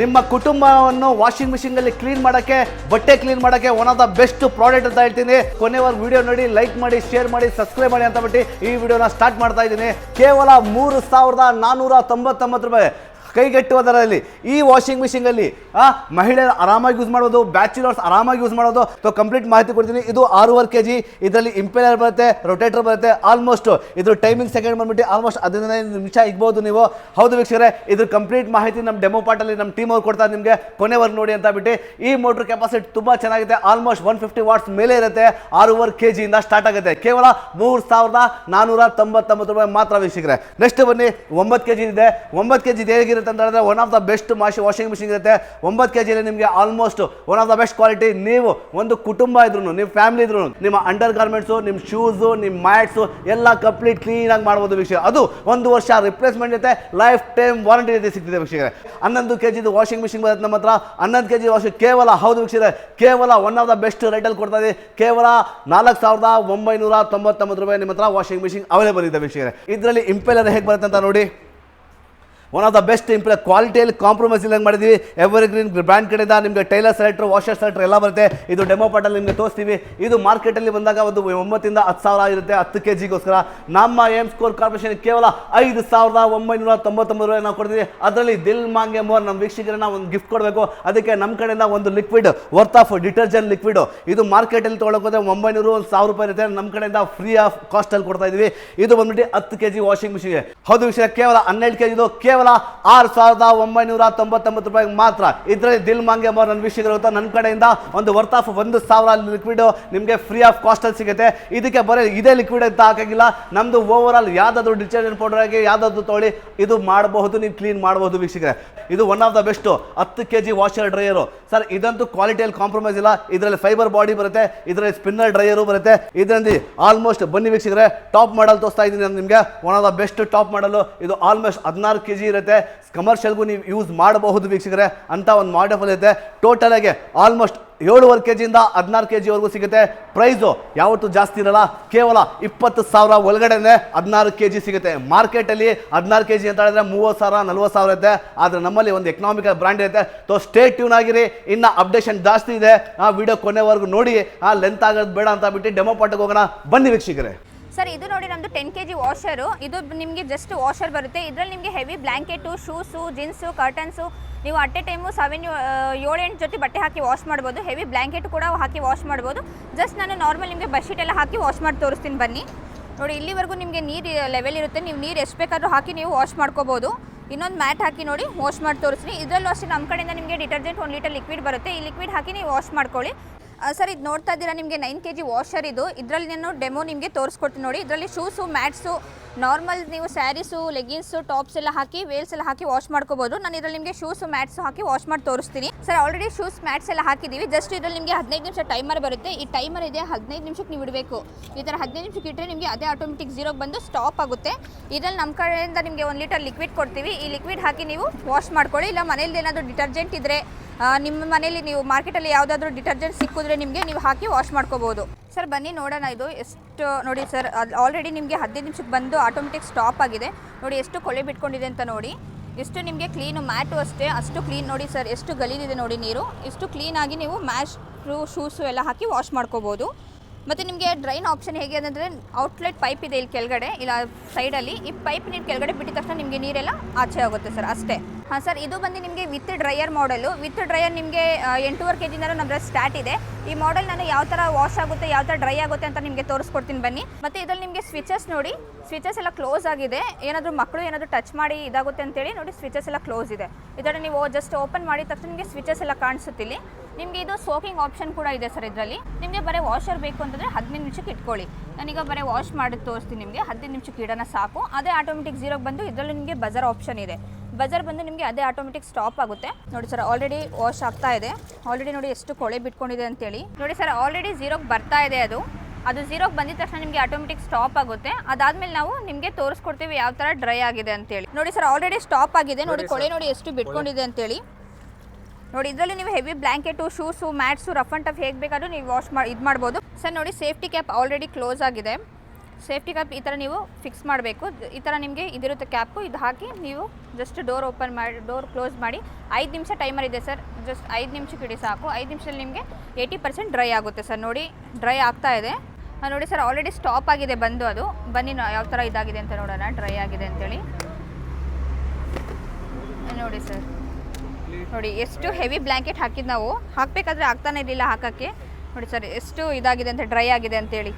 ನಿಮ್ಮ ಕುಟುಂಬವನ್ನು washing machine ಅಲ್ಲಿ ಕ್ಲೀನ್ ಮಾಡಕ್ಕೆ, ಬಟ್ಟೆ ಕ್ಲೀನ್ ಮಾಡಕ್ಕೆ one of the best product ಅಂತ ಹೇಳ್ತೀನಿ. ಕೊನೆವರೆಗೂ ವಿಡಿಯೋ ನೋಡಿ ಲೈಕ್ ಮಾಡಿ ಶೇರ್ ಮಾಡಿ ಸಬ್ಸ್ಕ್ರೈಬ್ ಮಾಡಿ ಅಂತ ಬಿಟ್ಟು ಈ ವಿಡಿಯೋನ ಸ್ಟಾರ್ಟ್ ಮಾಡ್ತಾ ಇದ್ದೀನಿ. ಕೇವಲ ಮೂರು ಸಾವಿರದ ನಾನ್ನೂರ ತೊಂಬತ್ತೊಂಬತ್ತು ರೂಪಾಯಿ. ಕೈಗೆಟ್ಟುವ ದರದಲ್ಲಿ ಈ ವಾಷಿಂಗ್ ಮಿಷಿನ್ಗಲ್ಲಿ ಆ, ಮಹಿಳೆಯರು ಆರಾಮಾಗಿ ಯೂಸ್ ಮಾಡೋದು ಬ್ಯಾಚುಲರ್ಸ್ ಆರಾಮಾಗಿ ಯೂಸ್ ಮಾಡೋದು ಸೊ ಕಂಪ್ಲೀಟ್ ಮಾಹಿತಿ ಕೊಡ್ತೀನಿ. ಇದು ಆರೂವರೆ ಕೆ ಜಿ ಇದರಲ್ಲಿ ಇಂಪೆಲರ್ ಬರುತ್ತೆ ರೊಟೇಟರ್ ಬರುತ್ತೆ ಆಲ್ಮೋಸ್ಟ್ ಇದ್ರ ಟೈಮಿಂಗ್ ಸೆಕೆಂಡ್ ಬಂದ್ಬಿಟ್ಟು ಆಲ್ಮೋಸ್ಟ್ ಹದಿನೈದು ನಿಮಿಷ ಇಗ್ಬೋದು ನೀವು. ಹೌದು ವೀಕ್ಷಕರೇ ಇದ್ರ ಕಂಪ್ಲೀಟ್ ಮಾಹಿತಿ ನಮ್ಮ ಡೆಮೋ ಪಾರ್ಟಲ್ಲಿ ನಮ್ಮ ಟೀಮ್ ಅವ್ರು ಕೊಡ್ತಾರೆ ನಿಮಗೆ. ಕೊನೆವರೆಗೆ ನೋಡಿ ಅಂತ ಬಿಟ್ಟು ಈ ಮೋಟ್ರ್ ಕೆಪಾಸಿಟಿ ತುಂಬಾ ಚೆನ್ನಾಗಿದೆ ಆಲ್ಮೋಸ್ಟ್ ಒನ್ ಫಿಫ್ಟಿ ವಾಟ್ಸ್ ಮೇಲೆ ಇರುತ್ತೆ ಆರೂವರೆ ಕೆ ಜಿಯಿಂದ ಸ್ಟಾರ್ಟ್ ಆಗುತ್ತೆ. ಕೇವಲ ಮೂರು ಸಾವಿರದ ನಾನ್ನೂರ ತೊಂಬತ್ತೊಂಬತ್ತು ರೂಪಾಯಿ ಮಾತ್ರ ವೀಕ್ಷಕರೇ. ನೆಕ್ಸ್ಟ್ ಬನ್ನಿ ಒಂಬತ್ತು ಕೆ ಜಿ ಇದೆ. ಒಂಬತ್ತು ಕೆ ಜಿ ಹೇಗಿರುತ್ತೆ ಅಂತ ಹೇಳಿದ್ರೆ ಒನ್ ಆಫ್ ದ ಬೆಸ್ಟ್ ಮಾಶಿ ವಾಷಿಂಗ್ ಮಿಷಿನ್ ಇರುತ್ತೆ. ಒಂಬತ್ತು ಕೆ ಜಿಯಲ್ಲಿ ನಿಮಗೆ almost one of the best quality ನೀವು ಒಂದು ಕುಟುಂಬ ಇದ್ರು ನಿಮ್ಮ ಫ್ಯಾಮಿಲಿ ಇದ್ರು ನಿಮ್ಮ ಅಂಡರ್ ಗಾರ್ಮೆಂಟ್ಸು ನಿಮ್ಮ ಶೂಸು ನಿಮ್ಮ ಮ್ಯಾಟ್ಸು ಎಲ್ಲ ಕಂಪ್ಲೀಟ್ ಕ್ಲೀನಾಗಿ ಮಾಡ್ಬೋದು ವಿಷಯ ಅದು ಒಂದು ವರ್ಷ ರಿಪ್ಲೇಸ್ಮೆಂಟ್ ಜೊತೆ ಲೈಫ್ ಟೈಮ್ ವಾರಂಟಿ ಜೊತೆ ಸಿಗ್ತಿದೆ ವಿಷಯ ಹನ್ನೊಂದು ಕೆ ಜಿದು ವಾಷಿಂಗ್ ಮಿಷಿನ್ ಬರುತ್ತೆ ನಮ್ಮ ಹತ್ರ. ಹನ್ನೊಂದು ಕೆ ಜಿ ವಾಷಿಂಗ್ ಕೇವಲ, ಹೌದು ವಿಷಯ ಕೇವಲ ಒನ್ ಆಫ್ ದ ಬೆಸ್ಟ್ ರೇಟಲ್ಲಿ ಕೊಡ್ತಾ ಇದೆ. ಕೇವಲ ನಾಲ್ಕು ಸಾವಿರದ ಒಂಬೈನೂರ ತೊಂಬತ್ತೊಂಬತ್ತು ರೂಪಾಯಿ ನಿಮ್ಮ ಹತ್ರ ವಾಷಿಂಗ್ ಮಿಷಿನ್ ಅವೈಲೇಬಲ್ ಇದೆ ವಿಷಯ ಇದರಲ್ಲಿ ಇಂಪೆಲರ್ ಹೇಗೆ ಬರುತ್ತೆ ಅಂತ ನೋಡಿ. ಒನ್ ಆಫ್ ದ ಬೆಸ್ಟ್ ಇಂಪ್ಲ ಕ್ವಾಲಿಟಿಯಲ್ಲಿ ಕಾಂಪ್ರಮೈಸ್ ಇಲ್ಲಂಗೆ ಮಾಡಿದ್ದೀವಿ ಎವರ್ ಬ್ರ್ಯಾಂಡ್ ಕಡೆಯಿಂದ ನಿಮಗೆ ಟೈಲರ್ ಸೆಲೆಕ್ಟರ್ ವಾಷರ್ ಸೆಲೆಕ್ಟರ್ ಎಲ್ಲ ಬರುತ್ತೆ. ಇದು ಡೆಮೋ ಪಾಟಲ್ಲಿ ನಿಮಗೆ ತೋರಿಸ್ತೀವಿ. ಇದು ಮಾರ್ಕೆಟಲ್ಲಿ ಬಂದಾಗ ಒಂದು ಒಂಬತ್ತಿಂದ ಹತ್ತು ಸಾವಿರ ಇರುತ್ತೆ, ಹತ್ತು ಕೆ ಜಿಗೋಸ್ಕರ ನಮ್ಮ ಏಮ್ ಸ್ಕೋರ್ ಕಾರ್ಪೊರೇಷನ್ ಕೇವಲ ಐದು ಸಾವಿರದ ಒಂಬೈನೂರ ತೊಂಬತ್ತೊಂಬತ್ತು ರೂಪಾಯಿ ನಾವು ಕೊಡ್ತೀವಿ. ಅದರಲ್ಲಿ ದಿಲ್ ಮಾಂಗೆ ಮೋರ್ ನಮ್ಮ ವೀಕ್ಷಕರನ್ನ ಒಂದು ಗಿಫ್ಟ್ ಕೊಡಬೇಕು. ಅದಕ್ಕೆ ನಮ್ಮ ಕಡೆಯಿಂದ ಒಂದು liquid worth of detergent liquid ಇದು ಮಾರ್ಕೆಟಲ್ಲಿ ತೊಗೊಳಕೋದ್ರೆ ಒಂಬೈನೂರು, ಒಂದು ಸಾವಿರ ರೂಪಾಯಿ ಇರುತ್ತೆ. ನಮ್ಮ ಕಡೆಯಿಂದ ಫ್ರೀ ಆಫ್ ಕಾಸ್ಟಲ್ಲಿ ಕೊಡ್ತಾ ಇದ್ದೀವಿ ಇದು ಬಂದ್ಬಿಟ್ಟು ಹತ್ತು ಕೆ ಜಿ ವಾಷಿಂಗ್ ಮಿಷಿನ್ಗೆ ಹೌದು ವಿಷಯ ಕೇವಲ ಹನ್ನೆರಡು ಕೆ ಜಿದು ಕೇವಲ ಆರು ಸಾವಿರದ ಒಂಬೈನೂರ ತೊಂಬತ್ತೊಂಬತ್ತು ರೂಪಾಯಿಗೆ ಮಾತ್ರ. ಇದರಲ್ಲಿ ದಿಲ್ ಮಾಂಗೆ ಮೋರ್ ನನ್ನ ವೀಕ್ಷಕರು ನನ್ನ ಕಡೆಯಿಂದ ಒಂದು ವರ್ತ್ ಆಫ್ ಒಂದು ಸಾವಿರ ಲಿಕ್ವಿಡ್ ನಿಮಗೆ ಫ್ರೀ ಆಫ್ ಕಾಸ್ಟಲ್ಲಿ ಸಿಗುತ್ತೆ. ಇದಕ್ಕೆ ಬರೀ ಇದೇ ಲಿಕ್ವಿಡ್ ಅಂತ ಹಾಕಾಗಿಲ್ಲ. ನಮ್ದು ಓವರ್ ಆಲ್ ಯಾವ್ದಾದ್ರು ಡಿಟರ್ಜೆಂಟ್ ಪೌಡರ್ ಆಗಿ ಯಾವ್ದಾದ್ರು ತೊಳಿ ಇದು ಮಾಡಬಹುದು, ನೀವು ಕ್ಲೀನ್ ಮಾಡಬಹುದು ವೀಕ್ಷಕರೇ. ಇದು ಒನ್ ಆಫ್ ದ ಬೆಸ್ಟ್ ಹತ್ತು K G washer dryer sir ಇದಂತೂ ಕ್ವಾಲಿಟಿಯಲ್ಲಿ ಕಾಂಪ್ರಮೈಸ್ ಇಲ್ಲ. ಇದರಲ್ಲಿ ಫೈಬರ್ ಬಾಡಿ ಬರುತ್ತೆ, ಇದರಲ್ಲಿ ಸ್ಪಿನ್ನರ್ ಡ್ರೈಯರು ಬರುತ್ತೆ. ಇದರಲ್ಲಿ ಆಲ್ಮೋಸ್ಟ್ ಬನ್ನಿ ವೀಕ್ಷಕರೇ ಟಾಪ್ ಮಾಡಲ್ ತೋರಿಸ್ತಾ ಇದ್ದೀನಿ ನಿಮಗೆ. One of the best top model ಇದು ಆಲ್ಮೋಸ್ಟ್ ಹದಿನಾರು ಕೆ ಜಿ ಇರುತ್ತೆ. ಕಮರ್ಷಿಯಲ್ಗೂ ನೀವು ಯೂಸ್ ಮಾಡಬಹುದು ವೀಕ್ಷಕರೇ. ಅಂತ ಒಂದು ಇದೆ. ಟೋಟಲ್ ಆಗಿ ಆಲ್ಮೋಸ್ಟ್ ಏಳುವರೆ ಕೆ ಜಿಯಿಂದ ಹದಿನಾರು ಕೆ ಜಿವರೆಗೂ ಸಿಗುತ್ತೆ ಪ್ರೈಸು ಯಾವತ್ತೂ ಜಾಸ್ತಿ ಇರಲ್ಲ. ಕೇವಲ ಇಪ್ಪತ್ತು ಸಾವಿರ ಒಳಗಡೆನೆ ಹದಿನಾರು ಕೆ ಜಿ ಸಿಗುತ್ತೆ ಮಾರ್ಕೆಟಲ್ಲಿ ಹದಿನಾರು ಕೆ ಜಿ ಅಂತ ಹೇಳಿದ್ರೆ ಮೂವತ್ತು ಸಾವಿರ, ನಲ್ವತ್ತು ಸಾವಿರ ಇರುತ್ತೆ ಆದರೆ ನಮ್ಮಲ್ಲಿ ಒಂದು ಎಕನಾಮಿಕಲ್ ಬ್ರ್ಯಾಂಡ್ ಇರುತ್ತೆ ಸೊ ಸ್ಟೇ ಟ್ಯೂನ್ ಆಗಿರಿ. ಇನ್ನು ಅಪ್ಡೇಷನ್ ಜಾಸ್ತಿ ಇದೆ, ಆ ವಿಡಿಯೋ ಕೊನೆವರೆಗೂ ನೋಡಿ. ಆ ಲೆಂತ್ ಆಗೋದು ಬೇಡ ಅಂತ ಬಿಟ್ಟು ಡೆಮೋ ಪಾರ್ಟಿಗೆ ಹೋಗೋಣ. ಬನ್ನಿ ವೀಕ್ಷಕರೇ. ಸರ್, ಇದು ನೋಡಿ ನಮ್ಮದು ಟೆನ್ ಕೆ ಜಿ ವಾಷರು ಇದು ನಿಮಗೆ ಜಸ್ಟ್ ವಾಷರ್ ಬರುತ್ತೆ. ಇದರಲ್ಲಿ ನಿಮಗೆ heavy blanket shoes jeans curtains ನೀವು ಅಟ್ ಎ ಟೈಮು ಸೆವೆನ್ ಏಳು ಎಂಟು ಜೊತೆ ಬಟ್ಟೆ ಹಾಕಿ ವಾಶ್ ಮಾಡ್ಬೋದು. ಹೆವಿ ಬ್ಲ್ಯಾಂಕೆಟ್ ಕೂಡ ಹಾಕಿ ವಾಶ್ ಮಾಡ್ಬೋದು. ಜಸ್ಟ್ ನಾನು ನಾರ್ಮಲ್ ನಿಮಗೆ ಬೆಡ್ಶೀಟ್ ಎಲ್ಲ ಹಾಕಿ ವಾಶ್ ಮಾಡಿ ತೋರಿಸ್ತೀನಿ ಬನ್ನಿ. ನೋಡಿ, ಇಲ್ಲಿವರೆಗೂ ನಿಮಗೆ ನೀರು ಲೆವೆಲ್ ಇರುತ್ತೆ. ನೀವು ನೀರು ಎಷ್ಟು ಬೇಕಾದರೂ ಹಾಕಿ ನೀವು ವಾಶ್ ಮಾಡ್ಕೋಬೋದು. ಇನ್ನೊಂದು ಮ್ಯಾಟ್ ಹಾಕಿ ನೋಡಿ ವಾಶ್ ಮಾಡಿ ತೋರಿಸ್ತೀನಿ. ಇದರಲ್ಲೂ ಅಷ್ಟೇ ನಮ್ಮ ಕಡೆಯಿಂದ ನಿಮಗೆ ಡಿಟರ್ಜೆಂಟ್ ಒಂದು ಲೀಟರ್ ಲಿಕ್ವಿಡ್ ಬರುತ್ತೆ. ಈ ಲಿಕ್ವಿಡ್ ಹಾಕಿ ನೀವು ವಾಶ್ ಮಾಡ್ಕೊಳ್ಳಿ. ಸರ್, ಇದು ನೋಡ್ತಾ ಇದ್ದೀರಾ? ನಿಮಗೆ ನೈನ್ ಕೆ ಜಿ ವಾಷರ್ ಇದು. ಇದರಲ್ಲಿ ನಾನು ಡೆಮೋ ನಿಮಗೆ ತೋರಿಸ್ಕೊಡ್ತೀನಿ ನೋಡಿ. ಇದರಲ್ಲಿ ಶೂಸು ಮ್ಯಾಟ್ಸು ನಾರ್ಮಲ್ ನೀವು ಸ್ಯಾರೀಸು ಲೆಗಿನ್ಸು ಟಾಪ್ಸ್ ಎಲ್ಲ ಹಾಕಿ ವೇಲ್ಸ್ ಎಲ್ಲ ಹಾಕಿ ವಾಶ್ ಮಾಡ್ಕೋಬೋದು. ನಾನು ಇದರಲ್ಲಿ ನಿಮಗೆ ಶೂಸು ಮ್ಯಾಟ್ಸು ಹಾಕಿ ವಾಶ್ ಮಾಡಿ ತೋರಿಸ್ತೀನಿ. ಸರ್ ಆಲ್ರೆಡಿ ಶೂಸ್ ಮ್ಯಾಟ್ಸ್ ಎಲ್ಲ ಹಾಕಿದ್ದೀವಿ. ಜಸ್ಟ್ ಇದರಲ್ಲಿ ನಿಮಗೆ ಹದಿನೈದು ನಿಮಿಷ ಟೈಮರ್ ಬರುತ್ತೆ. ಈ ಟೈಮರ್ ಇದೆ, ಹದಿನೈದು ನಿಮಿಷಕ್ಕೆ ನೀವು ಇಡಬೇಕು. ಈ ಥರ ಹದಿನೈದು ನಿಮಿಷಕ್ಕೆ ಇಟ್ಟರೆ ನಿಮಗೆ ಅದೇ ಆಟೋಮೆಟಿಕ್ ಜೀರೋಗೆ ಬಂದು ಸ್ಟಾಪ್ ಆಗುತ್ತೆ. ಇದರಲ್ಲಿ ನಮ್ಮ ಕಡೆಯಿಂದ ನಿಮಗೆ ಒಂದು ಲೀಟರ್ ಲಿಕ್ವಿಡ್ ಕೊಡ್ತೀವಿ. ಈ ಲಿಕ್ವಿಡ್ ಹಾಕಿ ನೀವು ವಾಶ್ ಮಾಡ್ಕೊಳ್ಳಿ. ಇಲ್ಲ ಮನೇಲಿ ಏನಾದರೂ ಡಿಟರ್ಜೆಂಟ್ ಇದ್ದರೆ ನಿಮ್ಮ ಮನೇಲಿ ನೀವು ಮಾರ್ಕೆಟಲ್ಲಿ ಯಾವುದಾದ್ರೂ ಡಿಟರ್ಜೆಂಟ್ ಸಿಕ್ಕಿದ್ರೆ ನಿಮಗೆ ನೀವು ಹಾಕಿ ವಾಶ್ ಮಾಡ್ಕೋಬೋದು. ಸರ್, ಬನ್ನಿ, ನೋಡೋಣ ಇದು ಎಷ್ಟು, ನೋಡಿ ಸರ್, ಅದು ಆಲ್ರೆಡಿ ನಿಮಗೆ ಹದಿನೈದು ನಿಮಿಷಕ್ಕೆ ಬಂದು ಆಟೋಮೆಟಿಕ್ ಸ್ಟಾಪ್ ಆಗಿದೆ. ನೋಡಿ ಎಷ್ಟು ಕೊಳೆ ಬಿಟ್ಕೊಂಡಿದೆ ಅಂತ ನೋಡಿ. ಎಷ್ಟು ನಿಮಗೆ ಕ್ಲೀನು ಮ್ಯಾಟು ಅಷ್ಟೇ, ಅಷ್ಟು ಕ್ಲೀನ್ ನೋಡಿ ಸರ್, ಎಷ್ಟು ಗಲೀಲಿದೆ ನೋಡಿ ನೀರು. ಇಷ್ಟು ಕ್ಲೀನಾಗಿ ನೀವು ಮ್ಯಾಶು ಶೂಸು ಎಲ್ಲ ಹಾಕಿ ವಾಶ್ ಮಾಡ್ಕೋಬೋದು. ಮತ್ತು ನಿಮಗೆ ಡ್ರೈನ್ ಆಪ್ಷನ್ ಹೇಗೆ ಅಂದರೆ ಔಟ್ಲೆಟ್ ಪೈಪ್ ಇದೆ ಇಲ್ಲಿ ಕೆಳಗಡೆ, ಇಲ್ಲ ಸೈಡಲ್ಲಿ ಈ ಪೈಪ್ ನೀರು ಕೆಳಗಡೆ ಬಿಟ್ಟಿದ ತಕ್ಷಣ ನಿಮಗೆ ನೀರೆಲ್ಲ ಆಚೆ ಆಗುತ್ತೆ ಸರ್, ಅಷ್ಟೇ. ಹಾಂ, ಸರ್, ಇದು ಬಂದು ನಿಮಗೆ ವಿತ್ ಡ್ರೈಯರ್ ಮಾಡಲು ವಿತ್ ಡ್ರೈಯರ್ ನಿಮಗೆ ಎಂಟೂವರೆ ಕೆ ಜಿಂದ ನಮ್ಮ ಸ್ಟಾರ್ಟ್ ಇದೆ. ಈ ಮಾಡೆಲ್ ನಾನು ಯಾವ ಥರ ವಾಶ್ ಆಗುತ್ತೆ, ಯಾವ ಥರ ಡ್ರೈ ಆಗುತ್ತೆ ಅಂತ ನಿಮಗೆ ತೋರಿಸ್ಕೊಡ್ತೀನಿ ಬನ್ನಿ. ಮತ್ತು ಇದರಲ್ಲಿ ನಿಮಗೆ ಸ್ವಿಚಸ್ ನೋಡಿ. ಸ್ವಿಚಸ್ ಎಲ್ಲ ಕ್ಲೋಸ್ ಆಗಿದೆ. ಏನಾದರೂ ಮಕ್ಕಳು ಏನಾದರೂ ಟಚ್ ಮಾಡಿ ಇದಾಗುತ್ತೆ ಅಂತೇಳಿ ನೋಡಿ ಸ್ವಿಚಸ್ ಎಲ್ಲ ಕ್ಲೋಸ್ ಇದೆ. ಇದರಲ್ಲಿ ನೀವು ಜಸ್ಟ್ ಓಪನ್ ಮಾಡಿದ ತಕ್ಷಣ ನಿಮಗೆ ಸ್ವಿಚಸ್ ಎಲ್ಲ ಕಾಣಿಸುತ್ತಿಲ್ಲಿ ನಿಮಗೆ ಇದು ಸೋಕಿಂಗ್ ಆಪ್ಷನ್ ಕೂಡ ಇದೆ ಸರ್ ಇದರಲ್ಲಿ. ನಿಮಗೆ ಬರೀ ವಾಷರ್ ಬೇಕು ಅಂತಂದರೆ ಹದಿನೈದು ನಿಮಿಷಕ್ಕೆ ಇಟ್ಕೊಳ್ಳಿ. ನಾನೀಗ ಬರೀ ವಾಶ್ ಮಾಡಿ ತೋರಿಸ್ತೀನಿ ನಿಮಗೆ. ಹದಿನೈದು ನಿಮಿಷಕ್ಕೆ ಇಡೋಣ ಸಾಕು. ಅದೇ ಆಟೋಮೆಟಿಕ್ ಜೀರೋಗೆ ಬಂದು ಇದರಲ್ಲಿ ನಿಮಗೆ ಬಜರ್ ಆಪ್ಷನ್ ಇದೆ. ಬಜರ್ ಬಂದು ನಿಮಗೆ ಅದೇ ಆಟೋಮೆಟಿಕ್ ಸ್ಟಾಪ್ ಆಗುತ್ತೆ. ನೋಡಿ ಸರ್ ಆಲ್ರೆಡಿ ವಾಶ್ ಆಗ್ತಾ ಇದೆ. ಆಲ್ರೆಡಿ ನೋಡಿ ಎಷ್ಟು ಕೊಳೆ ಬಿಟ್ಕೊಂಡಿದೆ ಅಂತೇಳಿ. ನೋಡಿ ಸರ್ ಆಲ್ರೆಡಿ ಜೀರೋಗೆ ಬರ್ತಾ ಇದೆ ಅದು. ಅದು ಜೀರೋಗೆ ಬಂದಿದ ತಕ್ಷಣ ನಿಮಗೆ ಆಟೋಮೆಟಿಕ್ ಸ್ಟಾಪ್ ಆಗುತ್ತೆ. ಅದಾದ್ಮೇಲೆ ನಾವು ನಿಮಗೆ ತೋರಿಸ್ಕೊಡ್ತೀವಿ ಯಾವ ಥರ ಡ್ರೈ ಆಗಿದೆ ಅಂತೇಳಿ. ನೋಡಿ ಸರ್ ಆಲ್ರೆಡಿ ಸ್ಟಾಪ್ ಆಗಿದೆ. ನೋಡಿ ಕೊಳೆ ನೋಡಿ ಎಷ್ಟು ಬಿಟ್ಕೊಂಡಿದೆ ಅಂತೇಳಿ. ನೋಡಿ ಇದರಲ್ಲಿ ನೀವು heavy blanket shoes mats rough and tough ಹೇಗೆ ಬೇಕಾದರೂ ನೀವು ವಾಶ್ ಮಾಡಿ ಇದು ಮಾಡ್ಬೋದು. ಸರ್ ನೋಡಿ ಸೇಫ್ಟಿ ಕ್ಯಾಪ್ ಆಲ್ರೆಡಿ ಕ್ಲೋಸ್ ಆಗಿದೆ. ಸೇಫ್ಟಿ ಕ್ಯಾಪ್ ಈ ಥರ ನೀವು ಫಿಕ್ಸ್ ಮಾಡಬೇಕು. ಈ ಥರ ನಿಮಗೆ ಇದಿರುತ್ತೆ ಕ್ಯಾಪು, ಇದು ಹಾಕಿ ನೀವು ಜಸ್ಟ್ ಡೋರ್ ಓಪನ್ ಮಾಡಿ ಡೋರ್ ಕ್ಲೋಸ್ ಮಾಡಿ, ಐದು ನಿಮಿಷ ಟೈಮರ್ ಇದೆ ಸರ್. ಜಸ್ಟ್ ಐದು ನಿಮಿಷಕ್ಕೆ ಇಡಿ ಸಾಕು. ಐದು ನಿಮಿಷದಲ್ಲಿ ನಿಮಗೆ ಏಯ್ಟಿ ಪರ್ಸೆಂಟ್ ಡ್ರೈ ಆಗುತ್ತೆ ಸರ್. ನೋಡಿ ಡ್ರೈ ಆಗ್ತಾ ಇದೆ. ನೋಡಿ ಸರ್ ಆಲ್ರೆಡಿ ಸ್ಟಾಪ್ ಆಗಿದೆ ಬಂದು ಅದು. ಬನ್ನಿ ಯಾವ ಥರ ಇದಾಗಿದೆ ಅಂತ ನೋಡೋಣ. ಡ್ರೈ ಆಗಿದೆ ಅಂತೇಳಿ. ನೋಡಿ ಸರ್. ನೋಡಿ, ಎಷ್ಟು ಹೆವಿ ಬ್ಲ್ಯಾಂಕೆಟ್ ಹಾಕಿದ್ದು ನಾವು. ಹಾಕಬೇಕಾದ್ರೆ ಆಗ್ತಾನೆ ಇರಲಿಲ್ಲ ಹಾಕೋಕ್ಕೆ. ನೋಡಿ ಸರ್, ಎಷ್ಟು ಇದಾಗಿದೆ ಅಂತ ಡ್ರೈ ಆಗಿದೆ ಅಂತೇಳಿ.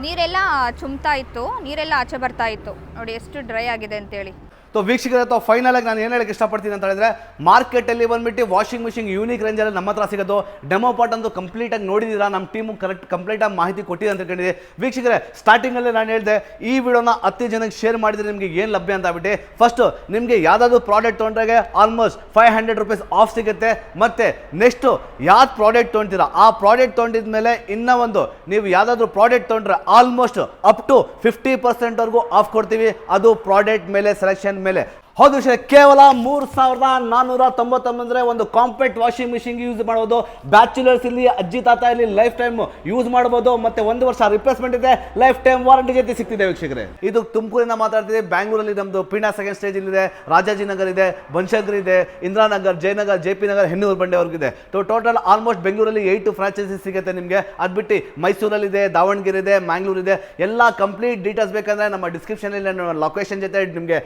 ನೀರೆಲ್ಲ ಚುಮ್ತಾ ಇತ್ತು. ನೀರೆಲ್ಲ ಆಚೆ ಬರ್ತಾ ಇತ್ತು. ನೋಡಿ ಎಷ್ಟು ಡ್ರೈ ಆಗಿದೆ ಅಂತೇಳಿ. ಸೊ ವೀಕ್ಷಕರ ಅಥವಾ ಫೈನಲ್ ಆಗಿ ನಾನು ಏನು ಹೇಳಕ್ಕೆ ಇಷ್ಟಪಡ್ತೀನಿ ಅಂತ ಹೇಳಿದ್ರೆ ಮಾರ್ಕೆಟಲ್ಲಿ ಬಂದ್ಬಿಟ್ಟು ವಾಷಿಂಗ್ ಮಿಷಿನ್ ಯೂನಿಕ್ ರೇಂಜಲ್ಲಿ ನಮ್ಮ ಹತ್ರ ಸಿಗೋದು. ಡೆಮೋ ಪಾರ್ಟ್ ಅಂತೂ ಕಂಪ್ಲೀಟಾಗಿ ನೋಡಿದ್ದೀರಾ? ನಮ್ಮ ಟೀಮು ಕರೆಕ್ಟ್ ಕಂಪ್ಲೀಟಾಗಿ ಮಾಹಿತಿ ಕೊಟ್ಟಿದೆ ಅಂತ ಕೇಳಿದೆ ವೀಕ್ಷಕರೇ ಸ್ಟಾರ್ಟಿಂಗಲ್ಲಿ ನಾನು ಹೇಳಿದೆ, ಈ ವಿಡಿಯೋನ ಹತ್ತು ಜನಕ್ಕೆ ಶೇರ್ ಮಾಡಿದ್ರೆ ನಿಮಗೆ ಏನು ಲಭ್ಯ ಅಂತ ಬಿಟ್ಟು ಫಸ್ಟು ನಿಮಗೆ ಯಾವುದಾದ್ರು ಪ್ರಾಡಕ್ಟ್ ತೊಗೊಂಡ್ರೆ almost five hundred rupees off ಸಿಗುತ್ತೆ. ಮತ್ತು ನೆಕ್ಸ್ಟು ಯಾವ್ದು ಪ್ರಾಡಕ್ಟ್ ತೊಗೊಂತೀರಾ ಆ ಪ್ರಾಡಕ್ಟ್ ತೊಗೊಂಡಿದ ಮೇಲೆ ಇನ್ನೂ ಒಂದು, ನೀವು ಯಾವುದಾದ್ರೂ ಪ್ರಾಡಕ್ಟ್ ತೊಗೊಂಡ್ರೆ ಆಲ್ಮೋಸ್ಟ್ ಅಪ್ ಟು ಫಿಫ್ಟಿ ಪರ್ಸೆಂಟ್ವರೆಗೂ ಆಫ್ ಕೊಡ್ತೀವಿ. ಅದು ಪ್ರಾಡಕ್ಟ್ ಮೇಲೆ ಸೆಲೆಕ್ಷನ್ ಮೇಲೆ ಹೌದು ವಿಷಯ ಕೇವಲ ಮೂರು ಸಾವಿರದ ನಾನ್ನೂರ ತೊಂಬತ್ತೊಂಬಂದ್ರೆ ಒಂದು ಕಾಂಪ್ಯಾಕ್ಟ್ ವಾಷಿಂಗ್ ಮಿಷಿನ್ ಯೂಸ್ ಮಾಡ್ಬೋದು. ಬ್ಯಾಚುಲರ್ಸ್ ಇಲ್ಲಿ, ಅಜ್ಜಿ, ತಾತ ಇಲ್ಲಿ ಲೈಫ್ ಟೈಮ್ ಯೂಸ್ ಮಾಡ್ಬೋದು. ಮತ್ತೆ ಒಂದು ವರ್ಷ ರಿಪ್ಲೇಸ್ಮೆಂಟ್ ಇದೆ. ಲೈಫ್ ಟೈಮ್ ವಾರಂಟಿ ಜೊತೆ ಸಿಗ್ತಿದೆ ವೀಕ್ಷಕರೇ. ಇದು ತುಮಕೂರಿನ ಮಾತಾಡ್ತಿದೆ. ಬ್ಯಾಂಗ್ಳೂರಲ್ಲಿ ನಮ್ಮದು ಪೀಣಾ ಸೆಕೆಂಡ್ ಸ್ಟೇಜ್ ಇದೆ ರಾಜಾಜಿನಗರ್ ಇದೆ, ಬನ್ಶಂಕರ್ ಇದೆ ಇಂದಿರಾನಗರ್ ಜಯನಗರ್, ಜೆ ಪಿ ನಗರ್, ಹೆಣ್ಣೂರು ಬಂಡೆವರೆಗಿದೆ ಸೊ ಟೋಟಲ್ ಆಲ್ಮೋಸ್ಟ್ ಬೆಂಗಳೂರಲ್ಲಿ ಏಯ್ಟ್ ಫ್ರಾಂಚೈಸಿ ಸಿಗುತ್ತೆ ನಿಮಗೆ. ಅದು ಬಿಟ್ಟು ಮೈಸೂರಲ್ಲಿದೆ ದಾವಣಗೆರೆ ಇದೆ, ಮ್ಯಾಂಗ್ಳೂರ್ ಇದೆ. ಎಲ್ಲ ಕಂಪ್ಲೀಟ್ ಡೀಟೇಲ್ಸ್ ಬೇಕಂದ್ರೆ ನಮ್ಮ ಡಿಸ್ಕ್ರಿಪ್ಷನಲ್ಲಿ ಲೊಕೇಶನ್ ಜೊತೆ ನಿಮಗೆ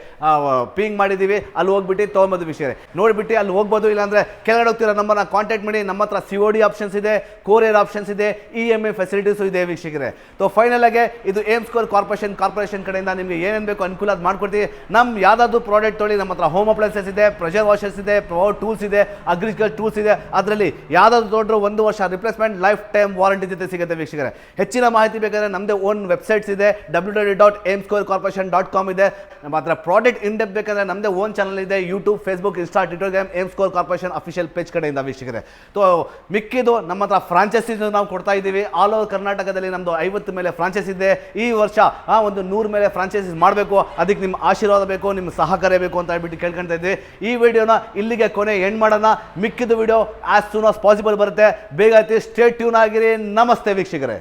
ಪಿಂಗ್ ಮಾಡಿದ್ದೀವಿ, ಅಲ್ಲಿ ಹೋಗ್ಬಿಟ್ಟು ತೊಗೊಂಬೋದು ವಿಷಯ. ನೋಡಿಬಿಟ್ಟು ಅಲ್ಲಿ ಹೋಗ್ಬೋದು, ಇಲ್ಲಾಂದರೆ ಕೆಳಗಡೆ ಹೋಗ್ತಿರೋ? ನಂಬರ್ನ ಕಾಂಟ್ಯಾಕ್ಟ್ ಮಾಡಿ, ನಮ್ಮ ಹತ್ರ ಸಿ ಡಿ ಆಪ್ಷನ್ಸ್ ಇದೆ ಕೋರಿಯರ್ ಆಪ್ಷನ್ಸ್ ಇದೆ ಇ ಎಂ ಐ ಫೆಸಿಲಿಟೀಸು ಇದೆ ವೀಕ್ಷಕರೇ. ಸೊ ಫೈನಲ್ ಆಗಿ ಇದು ಏಮ್ ಸ್ಕೋರ್ ಕಾರ್ಪೊರೇಷನ್ ಕಾರ್ಪೊರೇಷನ್ ಕಡೆಯಿಂದ ನಿಮಗೆ ಏನೇನು ಬೇಕು ಅನುಕೂಲ ಅದು ಮಾಡ್ಕೊಡ್ತೀವಿ. ನಮ್ಮ ಯಾವುದಾದ್ರು ಪ್ರಾಡಕ್ಟ್ ತೊಳಿ ನಮ್ಮ ಹತ್ರ ಹೋಮ್ ಅಪ್ಲೈನ್ಸಸ್ ಇದೆ ಪ್ರೆಷರ್ ವಾಷರ್ಸ್ ಇದೆ ಪವರ್ ಟೂಲ್ಸ್ ಇದೆ ಅಗ್ರಿಕಲ್ಚರ್ ಟೂಲ್ಸ್ ಇದೆ. ಅದರಲ್ಲಿ ಯಾವುದಾದ್ರು ದೊಡ್ಡ ಒಂದು ವರ್ಷ ರಿಪ್ಲೇಸ್ಮೆಂಟ್ ಲೈಫ್ ಟೈಮ್ ವಾರಂಟಿ ಜೊತೆ ಸಿಗುತ್ತೆ ವೀಕ್ಷಕರೇ. ಹೆಚ್ಚಿನ ಮಾಹಿತಿ ಬೇಕಾದರೆ ನಮ್ಮದೇ ಓನ್ ವೆಬ್ಸೈಟ್ಸ್ ಇದೆ W W dot Aim Score Corporation dot com ಇದೆ. ನಮ್ಮ ಹತ್ರ ಪ್ರಾಡಕ್ಟ್ ಇನ್ ಡೆಪ್ ಬೇಕಾದ್ರೆ ನಮ್ಮದೇ ಓನ್ ಚಾನಲ್ ಇದೆ YouTube Facebook Insta ಟ್ವಿಟರ್ಗ್ರಾಮ್ Aim Score Corporation official page ಕಡೆಯಿಂದ ವೀಕ್ಷಕರೇ. ಸೊ ಮಿಕ್ಕಿದು ನಮ್ಮ ಹತ್ರ ಫ್ರಾಂಚೈಸೀಸ್ ನಾವು ಕೊಡ್ತಾ ಇದ್ದೀವಿ. ಆಲ್ ಓವರ್ ಕರ್ನಾಟಕದಲ್ಲಿ ನಮ್ಮದು ಐವತ್ತು ಮೇಲೆ ಫ್ರಾಂಚೈಸ್ ಇದೆ. ಈ ವರ್ಷ ಒಂದು ನೂರು ಮೇಲೆ ಫ್ರಾಂಚೈಸೀಸ್ ಮಾಡಬೇಕು. ಅದಕ್ಕೆ ನಿಮ್ಮ ಆಶೀರ್ವಾದ ಬೇಕು ನಿಮ್ಮ ಸಹಕಾರ ಬೇಕು ಅಂತ ಹೇಳ್ಬಿಟ್ಟು ಕೇಳ್ಕೊಳ್ತಾ ಇದ್ದೀವಿ ಈ ವಿಡಿಯೋನ ಇಲ್ಲಿಗೆ ಕೊನೆ ಎಂಡ್ ಮಾಡೋಣ. ಮಿಕ್ಕಿದ video as soon as possible ಬರುತ್ತೆ. ಬೇಗ ಸ್ಟೇ ಟ್ಯೂನ್ ಆಗಿರಿ. ನಮಸ್ತೆ ವೀಕ್ಷಕರೇ.